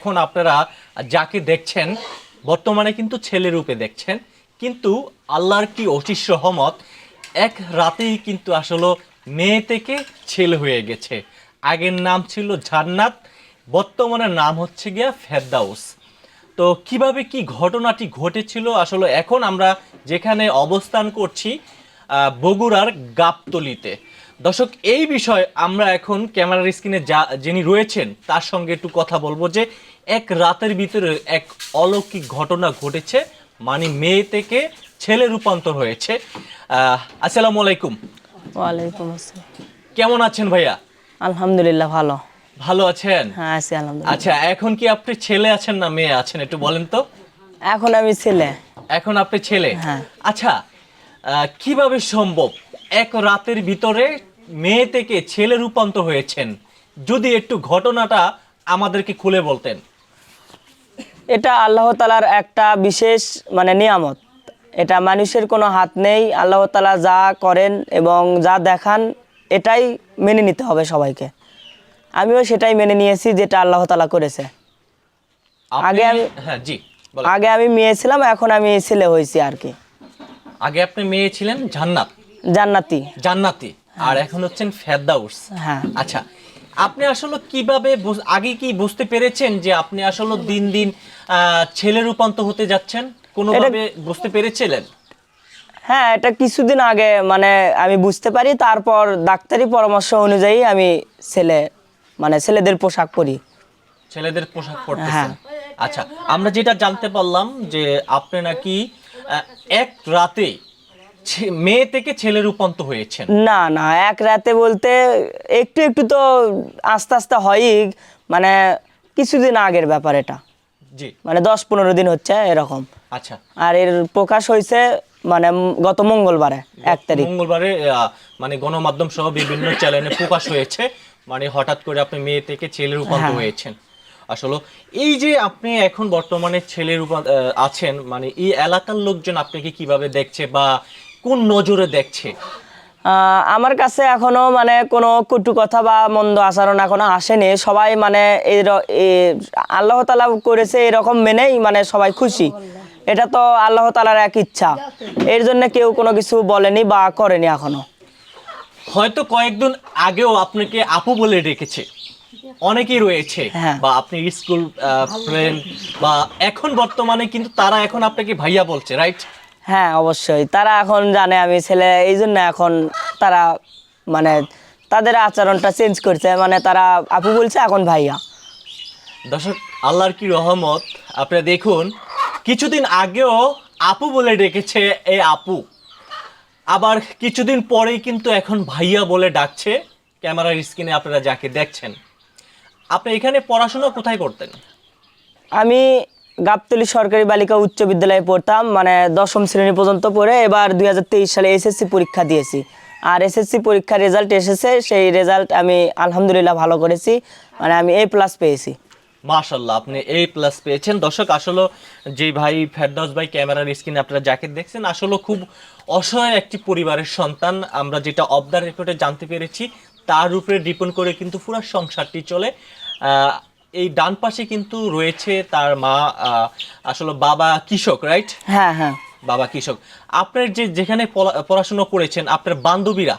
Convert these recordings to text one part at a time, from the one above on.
এখন আপনারা যাকে দেখছেন, বর্তমানে কিন্তু ছেলে রূপে দেখছেন, কিন্তু আল্লাহর কি অশিস রহমত, এক রাতেই কিন্তু আসলে মেয়ে থেকে ছেলে হয়ে গেছে। আগের নাম ছিল জান্নাত, বর্তমানে নাম হচ্ছে গিয়া ফেরদাউস। তো কীভাবে কি ঘটনাটি ঘটেছিল, আসলে এখন আমরা যেখানে অবস্থান করছি বগুড়ার গাবতলিতে। দর্শক, এই বিষয়ে আমরা এখন ক্যামেরার স্ক্রিনে যা যিনি রয়েছেন, তার সঙ্গে একটু কথা বলব যে এক রাতের ভিতরে এক অলৌকিক ঘটনা ঘটেছে মানে মেয়ে থেকে ছেলে রূপান্তর হয়েছে। আসসালামু আলাইকুম। ওয়ালাইকুম আসসালাম। কেমন আছেন ভাইয়া? আলহামদুলিল্লাহ ভালো। ভালো আছেন? হ্যাঁ আছি আলহামদুলিল্লাহ। আচ্ছা এখন কি আপনি ছেলে আছেন না মেয়ে আছেন একটু বলেন তো? এখন আমি ছেলে। এখন আপনি ছেলে? হ্যাঁ। আচ্ছা কীভাবে সম্ভব? এক রাতের ভিতরে মেয়ে থেকে ছেলে রূপান্তর হয়েছেন। যদি একটু ঘটনাটা আমাদেরকে খুলে বলতেন। এটা আল্লাহ তালার একটা বিশেষ মানে নিয়ামত। এটা মানুষের কোনো হাত নেই আল্লাহ তালা যা করেন এবং যা দেখান এটাই মেনে নিতে হবে সবাইকে। আমিও সেটাই মেনে নিয়েছি যেটা আল্লাহ তালা করেছে। আগে আমি- হ্যাঁ জি আগে আমি মেয়ে ছিলাম এখন আমি ছেলে হয়েছি আর কি। আগে আপনি মেয়ে ছিলেন জান্নাত। জান্নাতি। জান্নাতি। আর এখন হচ্ছেন ফেরদাউস। হ্যাঁ। আচ্ছা আপনি আসলে কীভাবে আগে কি বুঝতে পেরেছেন যে আপনি আসলে দিন দিন ছেলে রূপান্তর হতে যাচ্ছেন? কোনোভাবে বুঝতে পেরেছিলেন? হ্যাঁ এটা কিছুদিন আগে মানে আমি বুঝতে পারি তারপর ডাক্তারি পরামর্শ অনুযায়ী আমি ছেলে মানে ছেলেদের পোশাক পরি। ছেলেদের পোশাক পরতেছেন? হ্যাঁ। আচ্ছা আমরা যেটা জানতে পারলাম যে আপনি নাকি এক রাতে মেয়ে থেকে ছেলে রূপান্তর হয়েছেন। না না এক রাতে বলতে একটু একটু তো আস্তে আস্তে হয়ই মানে কিছুদিন আগের ব্যাপার এটা। জি। মানে দশ পনেরো দিন হচ্ছে এরকম। আচ্ছা। আর এর প্রকাশ হয়েছে মানে গত মঙ্গলবারে এক তারিখ। মঙ্গলবারে মানে গণমাধ্যম সহ বিভিন্ন চ্যানেলে প্রকাশ হয়েছে মানে হঠাৎ করে আপনি মেয়ে থেকে ছেলে রূপান্তর হ্যাঁ। হয়েছেন। আসলে এই যে আপনি এখন বর্তমানে ছেলে রূপান্ত আছেন মানে এই এলাকার লোকজন আপনাকে কীভাবে দেখছে বা কোন নজরে দেখছে? আমার কাছে এখনও মানে কোনো কটু কথা বা মন্দ আচরণ এখনও আসেনি। সবাই মানে এই আল্লাহ তালা করেছে এরকম মেনেই মানে সবাই খুশি। এটা তো আল্লাহ তালার এক ইচ্ছা। এর জন্য কেউ কোনো কিছু বলেনি বা করেনি এখনও। হয়তো কয়েকদিন আগেও আপনাকে আপু বলে ডেকেছে। অনেকেই রয়েছে হ্যাঁ। বা আপনি স্কুল ফ্রেন্ড বা এখন বর্তমানে কিন্তু তারা এখন আপনাকে ভাইয়া বলছে রাইট হ্যাঁ অবশ্যই। তারা এখন জানে আমি ছেলে এই জন্য এখন তারা মানে তাদের আচরণটা চেঞ্জ করছে। মানে তারা আপু বলছে এখন ভাইয়া। দর্শক আল্লাহর কি রহমত? আপনারা দেখুন কিছুদিন আগেও আপু বলে ডেকেছে এই আপু। আবার কিছুদিন পরেই কিন্তু এখন ভাইয়া বলে ডাকছে। ক্যামেরার স্ক্রিনে আপনারা যাকে দেখছেন। আপনি এখানে পড়াশোনা কোথায় করতেন? আমি গাবতলী সরকারি বালিকা উচ্চ বিদ্যালয়ে পড়তাম মানে দশম শ্রেণি পর্যন্ত পড়ে এবার দুই হাজার তেইশ সালে এসএসসি পরীক্ষা দিয়েছি। আর এসএসসি পরীক্ষার রেজাল্ট এসেছে, সেই রেজাল্ট আমি আলহামদুলিল্লাহ ভালো করেছি মানে আমি এ প্লাস পেয়েছি। মাশাল্লাহ আপনি এই প্লাস পেয়েছেন। দর্শক, আসলে যে ভাই ফেরদাউস ভাই ক্যামেরার স্ক্রিনে আপনারা যাকে দেখছেন, আসলে খুব অসহায় একটি পরিবারের সন্তান। আমরা যেটা অফ দ্য রেকর্ডে জানতে পেরেছি, তার উপরে ডিপেন্ড করে কিন্তু পুরো সংসারটি চলে। এই ডান পাশে কিন্তু রয়েছে তার মা আসলে বাবা কৃষক রাইট হ্যাঁ হ্যাঁ। বাবা কৃষক। আপনার যে যেখানে পড়া- পড়াশোনা করেছেন আপনার বান্ধবীরা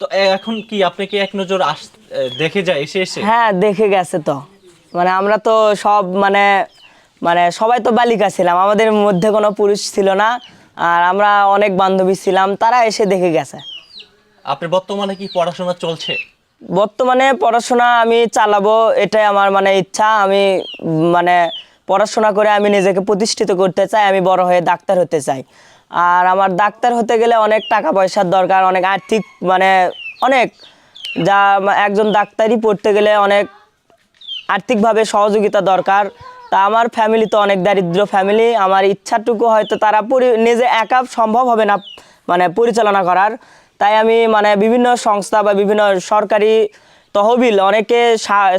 তো এখন কি আপনাকে এক নজর আস দেখে যায় এসে এসে? হ্যাঁ দেখে গেছে তো। মানে আমরা তো সব মানে মানে সবাই তো বালিকা ছিলাম। আমাদের মধ্যে কোনো পুরুষ ছিল না আর আমরা অনেক বান্ধবী ছিলাম তারা এসে দেখে গেছে। আপনার বর্তমানে কি পড়াশোনা চলছে? বর্তমানে পড়াশোনা আমি চালাবো, এটাই আমার মানে ইচ্ছা। আমি মানে পড়াশোনা করে আমি নিজেকে প্রতিষ্ঠিত করতে চাই, আমি বড় হয়ে ডাক্তার হতে চাই। আর আমার ডাক্তার হতে গেলে অনেক টাকা পয়সার দরকার, অনেক আর্থিক মানে অনেক। যা একজন ডাক্তারই পড়তে গেলে অনেক আর্থিকভাবে সহযোগিতা দরকার। তা আমার ফ্যামিলি তো অনেক দারিদ্র ফ্যামিলি আমার ইচ্ছাটুকু হয়তো তারা নিজে একা সম্ভব হবে না মানে পরিচালনা করার। তাই আমি মানে বিভিন্ন সংস্থা বা বিভিন্ন সরকারি তহবিল অনেকে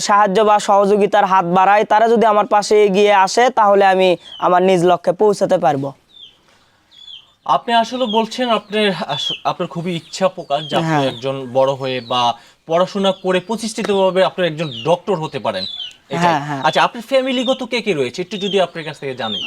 সাহায্য বা সহযোগিতার হাত বাড়ায়, তারা যদি আমার পাশে এগিয়ে আসে, তাহলে আমি আমার নিজ লক্ষ্যে পৌঁছাতে পারব। আপনি আসলে বলছেন আপনার আপনার খুবই ইচ্ছা প্রকাশ যে আপনি হ্যাঁ। একজন বড় হয়ে বা পড়াশোনা করে প্রতিষ্ঠিতভাবে আপনি একজন ডক্টর হতে পারেন। হ্যাঁ, হ্যাঁ। আচ্ছা আপনার ফ্যামিলিগত কে কে রয়েছে? একটু যদি আপনার কাছ থেকে জানি।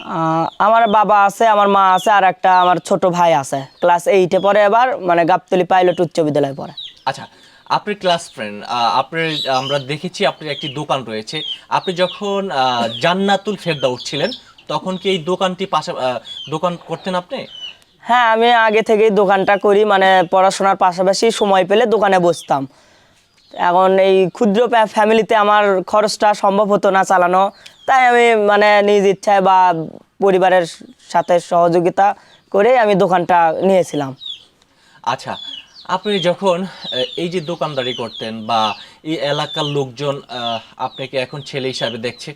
আমার বাবা আছে আমার মা আছে আর একটা আমার ছোট ভাই আছে। ক্লাস এইটে পড়ে এবার মানে গাবতলি পাইলট উচ্চ বিদ্যালয়ে পড়ে। আচ্ছা আপনার ক্লাস ফ্রেন্ড আপনার আমরা দেখেছি আপনার একটি দোকান রয়েছে। আপনি যখন আহ, জান্নাতুল ফেরদাউস ছিলেন তখন কি এই দোকানটি পাশা দোকান করতেন আপনি? হ্যাঁ আমি আগে থেকেই দোকানটা করি মানে পড়াশোনার পাশাপাশি সময় পেলে দোকানে বসতাম। এখন এই ক্ষুদ্র ফ্যামিলিতে আমার খরচটা সম্ভব হতো না চালানো, তাই আমি মানে নিজ ইচ্ছায় বা পরিবারের সাথে সহযোগিতা করে আমি দোকানটা নিয়েছিলাম। আচ্ছা আপনি যখন এই যে দোকানদারি করতেন বা এই এলাকার লোকজন আপনাকে এখন ছেলে হিসাবে দেখছে,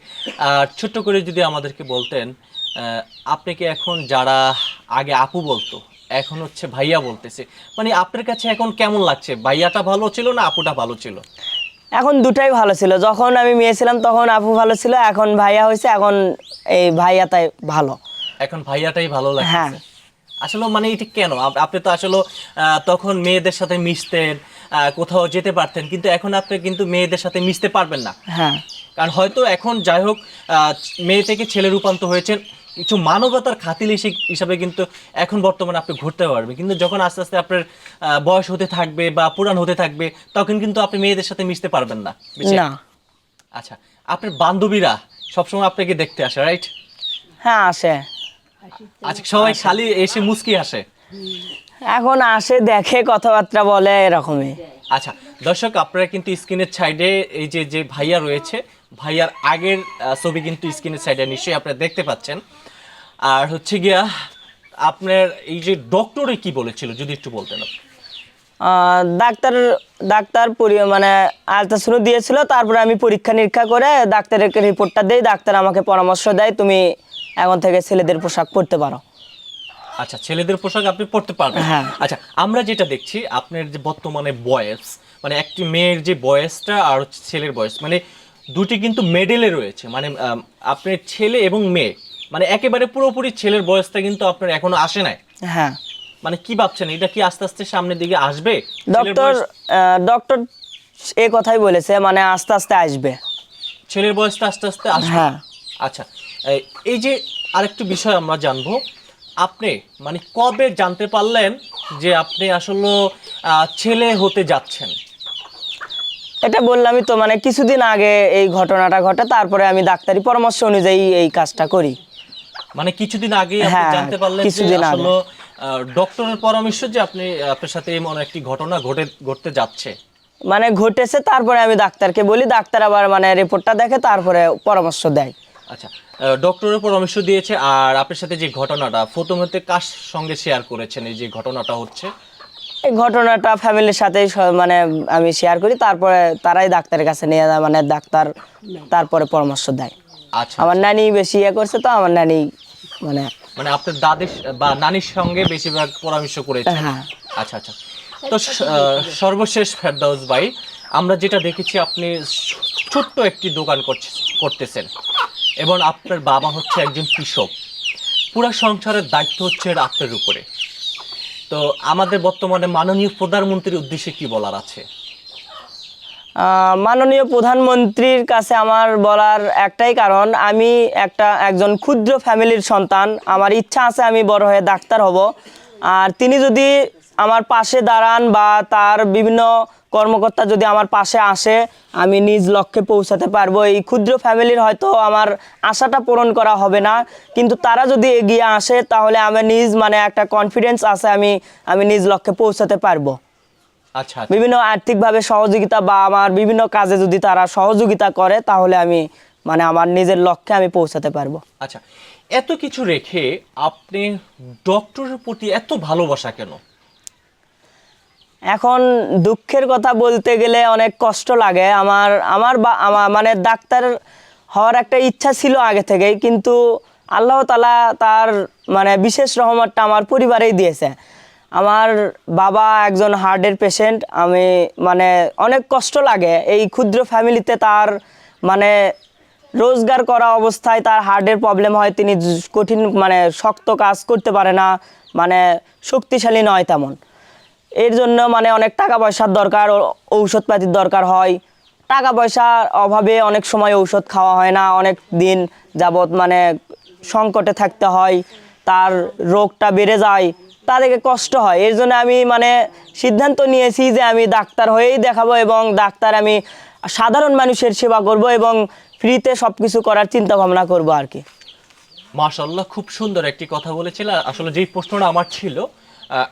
আর ছোট্ট করে যদি আমাদেরকে বলতেন আহ, কি এখন যারা আগে আপু বলতো এখন হচ্ছে ভাইয়া বলতেছে। মানে আপনার কাছে এখন কেমন লাগছে? ভাইয়াটা ভালো ছিল না আপুটা ভালো ছিল? এখন দুটাই ভালো ছিল। যখন আমি মেয়ে ছিলাম তখন আপু ভালো ছিল এখন ভাইয়া হয়েছে এখন এই ভাইয়াটাই ভালো। এখন ভাইয়াটাই ভালো হ্যাঁ। আসলে মানে এটা কেন? আপনি তো আসলে তখন মেয়েদের সাথে মিশতেন কোথাও যেতে পারতেন কিন্তু এখন আপনি কিন্তু মেয়েদের সাথে মিশতে পারবেন না। হ্যাঁ। কারণ হয়তো এখন যাই হোক মেয়ে থেকে ছেলে রূপান্তর হয়েছেন কিছু মানবতার খাতিল হিসাবে কিন্তু এখন বর্তমানে আপনি ঘুরতে পারবেন। কিন্তু যখন আস্তে আস্তে আপনার বয়স হতে থাকবে বা পুরান হতে থাকবে তখন কিন্তু আপনি মেয়েদের সাথে মিশতে পারবেন না। না। আচ্ছা আপনার বান্ধবীরা সবসময় আপনাকে দেখতে আসে রাইট হ্যাঁ আসে। আচ্ছা সবাই খালি এসে মুস্কি আসে? এখন আসে দেখে কথাবার্তা বলে এরকমই। আচ্ছা দর্শক আপনারা কিন্তু স্ক্রিনের সাইডে এই যে যে ভাইয়া রয়েছে ভাইয়ার আগের ছবি কিন্তু স্ক্রিনের সাইডে নিশ্চয়ই আপনারা দেখতে পাচ্ছেন। আর হচ্ছে গিয়া আপনার এই যে ডক্টরে কি বলেছিল যদি একটু বলতেন আপনি। ডাক্তার ডাক্তার পরি- মানে আলট্রাসাউন্ড দিয়েছিল তারপরে আমি পরীক্ষা নিরীক্ষা করে ডাক্তারের রিপোর্টটা দেই ডাক্তার আমাকে পরামর্শ দেয় তুমি এখন থেকে ছেলেদের পোশাক পরতে পারো আচ্ছা ছেলেদের পোশাক আপনি পড়তে পারবেন হ্যাঁ। আচ্ছা আমরা যেটা দেখছি আপনার যে বর্তমানে বয়স মানে একটি মেয়ের যে বয়সটা আর ছেলের বয়স মানে দুটি কিন্তু মেডেলে রয়েছে মানে আপনার ছেলে এবং মেয়ে মানে একেবারে পুরোপুরি ছেলের বয়সটা কিন্তু আপনার এখনও আসে নাই। হ্যাঁ। মানে কি ভাবছেন? এটা কি আস্তে আস্তে সামনের দিকে আসবে? ডক্টর ডক্টর এ কথাই বলেছে মানে আস্তে আস্তে আসবে। ছেলের বয়সটা আস্তে আস্তে আসবে? হ্যাঁ। আচ্ছা এই- এই যে আরেকটু বিষয় আমরা জানব। আপনি মানে কবে জানতে পারলেন যে আপনি আসলে ছেলে হতে যাচ্ছেন? এটা বললামই তো মানে কিছুদিন আগে এই ঘটনাটা ঘটে তারপরে আমি ডাক্তারি পরামর্শ অনুযায়ী এই কাজটা করি। মানে কিছুদিন আগে আপনি হ্যাঁ, জানতে পারলেন যে আসলে ডক্টরের পরামর্শ যে আপনি আপনার সাথে এমন একটি ঘটনা ঘটে ঘটতে যাচ্ছে। মানে ঘটেছে তারপরে আমি ডাক্তারকে বলি ডাক্তার আবার মানে রিপোর্টটা দেখে তারপরে পরামর্শ দেয়। আচ্ছা ডক্টরের পরামর্শ দিয়েছে আর আপনার সাথে যে ঘটনাটা প্রথমতে কার সঙ্গে শেয়ার করেছেন এই যে ঘটনাটা হচ্ছে? এই ঘটনাটা ফ্যামিলির সাথেই মানে আমি শেয়ার করি তারপরে তারাই ডাক্তারের কাছে নিয়ে যায় মানে ডাক্তার তারপরে পরামর্শ দেয়। আচ্ছা আমার নানি বেশি ইয়ে করছে তো আমার নানি মানে মানে আপনার দাদির বা নানির সঙ্গে বেশিরভাগ পরামর্শ করেছেন? হ্যাঁ। আচ্ছা আচ্ছা। তো সর্বশেষ ফেরদাউস ভাই আমরা যেটা দেখেছি আপনি ছোট্ট একটি দোকান করতেছেন। এবং আপনার বাবা হচ্ছে একজন কৃষক। পুরা সংসারের দায়িত্ব হচ্ছে আপনার উপরে। তো আমাদের বর্তমানে মাননীয় প্রধানমন্ত্রীর উদ্দেশ্যে কি বলার আছে? মাননীয় প্রধানমন্ত্রীর কাছে আমার বলার একটাই কারণ, আমি একটা, একজন ক্ষুদ্র ফ্যামিলির সন্তান। আমার ইচ্ছা আছে আমি বড় হয়ে ডাক্তার হব। আর তিনি যদি আমার পাশে দাঁড়ান বা তার বিভিন্ন কর্মকর্তা যদি আমার পাশে আসে, আমি নিজ লক্ষ্যে পৌঁছাতে পারব। এই ক্ষুদ্র ফ্যামিলির হয়তো আমার আশাটা পূরণ করা হবে না। কিন্তু তারা যদি এগিয়ে আসে, তাহলে আমার নিজ মানে একটা কনফিডেন্স আছে আমি আমি নিজ লক্ষ্যে পৌঁছাতে পারব। আচ্ছা আচ্ছা। বিভিন্ন আর্থিকভাবে সহযোগিতা বা আমার বিভিন্ন কাজে যদি তারা সহযোগিতা করে তাহলে আমি মানে আমার নিজের লক্ষ্যে আমি পৌঁছাতে পারব। আচ্ছা এত কিছু রেখে আপনি ডক্টরের প্রতি এত ভালোবাসা কেন? এখন দুঃখের কথা বলতে গেলে অনেক কষ্ট লাগে। আমার আমার বা আমার মানে ডাক্তার হওয়ার একটা ইচ্ছা ছিল আগে থেকেই কিন্তু আল্লাহ তালা তার মানে বিশেষ রহমতটা আমার পরিবারেই দিয়েছে। আমার বাবা একজন হার্টের পেশেন্ট আমি মানে অনেক কষ্ট লাগে। এই ক্ষুদ্র ফ্যামিলিতে তার মানে রোজগার করা অবস্থায় তার হার্টের প্রবলেম হয়, তিনি কঠিন মানে শক্ত কাজ করতে পারে না মানে শক্তিশালী নয় তেমন। এর জন্য মানে অনেক টাকা পয়সার দরকার ঔষধপাতির দরকার হয়। টাকা পয়সার অভাবে অনেক সময় ঔষধ খাওয়া হয় না, অনেক দিন যাবৎ মানে সংকটে থাকতে হয়, তার রোগটা বেড়ে যায়। তাদেরকে কষ্ট হয়। এর জন্য আমি মানে সিদ্ধান্ত নিয়েছি যে আমি ডাক্তার হয়েই দেখাবো এবং ডাক্তার আমি সাধারণ মানুষের সেবা করব এবং ফ্রিতে সব কিছু করার চিন্তা ভাবনা করব আর কি। মাশাল্লাহ খুব সুন্দর একটি কথা বলেছিল। আসলে যেই প্রশ্নটা আমার ছিল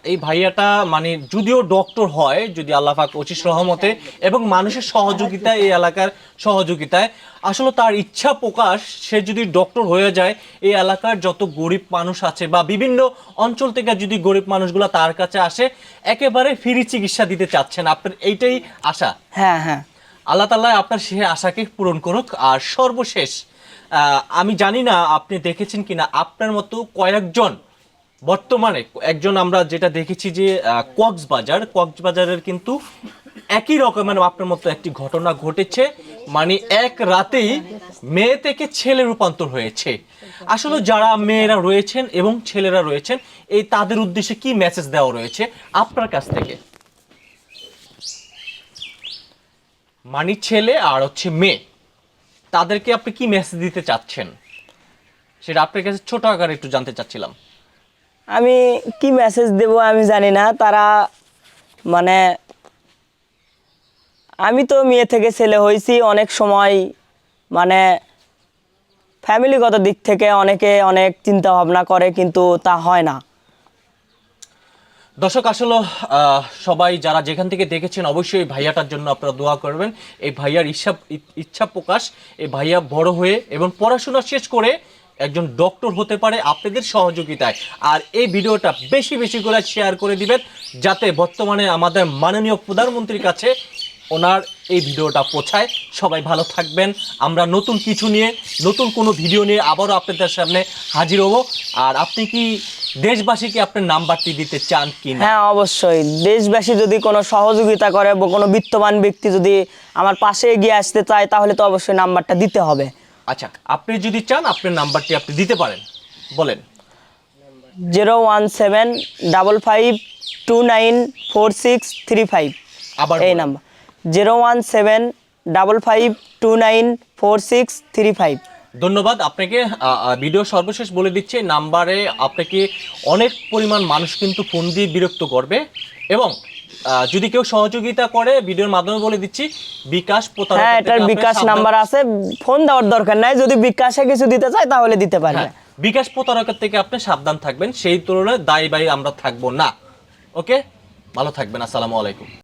এই ভাইয়াটা মানে যদিও ডক্টর হয় যদি আল্লাহ পাক অচিস রহমতে এবং মানুষের সহযোগিতায় এই এলাকার সহযোগিতায় আসলে তার ইচ্ছা প্রকাশ সে যদি ডক্টর হয়ে যায় এই এলাকার যত গরিব মানুষ আছে বা বিভিন্ন অঞ্চল থেকে যদি গরিব মানুষগুলো তার কাছে আসে একেবারে ফ্রি চিকিৎসা দিতে চাচ্ছেন। আপনার এইটাই আশা? হ্যাঁ হ্যাঁ। আল্লাহ তাল্লাহ আপনার সে আশাকে পূরণ করুক। আর সর্বশেষ আমি জানি না আপনি দেখেছেন কিনা আপনার মতো কয়েকজন বর্তমানে একজন আমরা যেটা দেখেছি যে কক্সবাজার, কক্সবাজারের কিন্তু একই রকমের আপনার মতো একটি ঘটনা ঘটেছে। মানে এক রাতেই মেয়ে থেকে ছেলে রূপান্তর হয়েছে। আসলে যারা মেয়েরা রয়েছেন এবং ছেলেরা রয়েছেন, এই তাদের উদ্দেশ্যে কি মেসেজ দেওয়া রয়েছে? আপনার কাছ থেকে। মানে ছেলে আর হচ্ছে মেয়ে, তাদেরকে আপনি কি মেসেজ দিতে চাচ্ছেন? সেটা আপনার কাছে ছোট আকারে একটু জানতে চাচ্ছিলাম। আমি কি মেসেজ দেব আমি জানি না। তারা মানে আমি তো মেয়ে থেকে ছেলে হয়েছি, অনেক সময় মানে ফ্যামিলিগত দিক থেকে অনেকে অনেক চিন্তা ভাবনা করে, কিন্তু তা হয় না। দর্শক, আসলে সবাই যারা যেখান থেকে দেখেছেন, অবশ্যই ভাইয়াটার জন্য আপনারা দোয়া করবেন। এই ভাইয়ার ইচ্ছা ইচ্ছা প্রকাশ, এই ভাইয়া বড় হয়ে এবং পড়াশোনা শেষ করে একজন ডক্টর হতে পারে আপনাদের সহযোগিতায়। আর এই ভিডিওটা বেশি বেশি করে শেয়ার করে দিবেন, যাতে বর্তমানে আমাদের মাননীয় প্রধানমন্ত্রীর কাছে ওনার এই ভিডিওটা পৌঁছায়। সবাই ভালো থাকবেন। আমরা নতুন কিছু নিয়ে, নতুন কোনো ভিডিও নিয়ে আবারও আপনাদের সামনে হাজির হব। আর আপনি কি দেশবাসীকে আপনার নাম্বারটি দিতে চান কি হ্যাঁ অবশ্যই। দেশবাসী যদি কোনো সহযোগিতা করে বা কোনো বিত্তবান ব্যক্তি যদি আমার পাশে এগিয়ে আসতে চায়, তাহলে তো অবশ্যই নাম্বারটা দিতে হবে। আচ্ছা আপনি যদি চান আপনার নাম্বারটি আপনি দিতে পারেন। বলেন। Zero one seven double five two nine four six three five. আবার এই বলেন। Number. Zero one seven double five two nine four six three five. ধন্যবাদ। আপনাকে আহ, আহ, ভিডিও সর্বশেষ বলে দিচ্ছে নাম্বারে আপনাকে অনেক পরিমাণ মানুষ কিন্তু ফোন দিয়ে বিরক্ত করবে এবং যদি কেউ সহযোগিতা করে ভিডিওর মাধ্যমে বলে দিচ্ছি বিকাশ প্রতারক হ্যাঁ এটার বিকাশ নাম্বার আছে। ফোন দেওয়ার দরকার নাই। যদি বিকাশে কিছু দিতে চায় তাহলে দিতে পারে হ্যাঁ, বিকাশ প্রতারকের থেকে আপনি সাবধান থাকবেন। সেই তুলনায় দায়ী বায়ী আমরা থাকব না। ওকে? ভালো থাকবেন। আসসালামু আলাইকুম।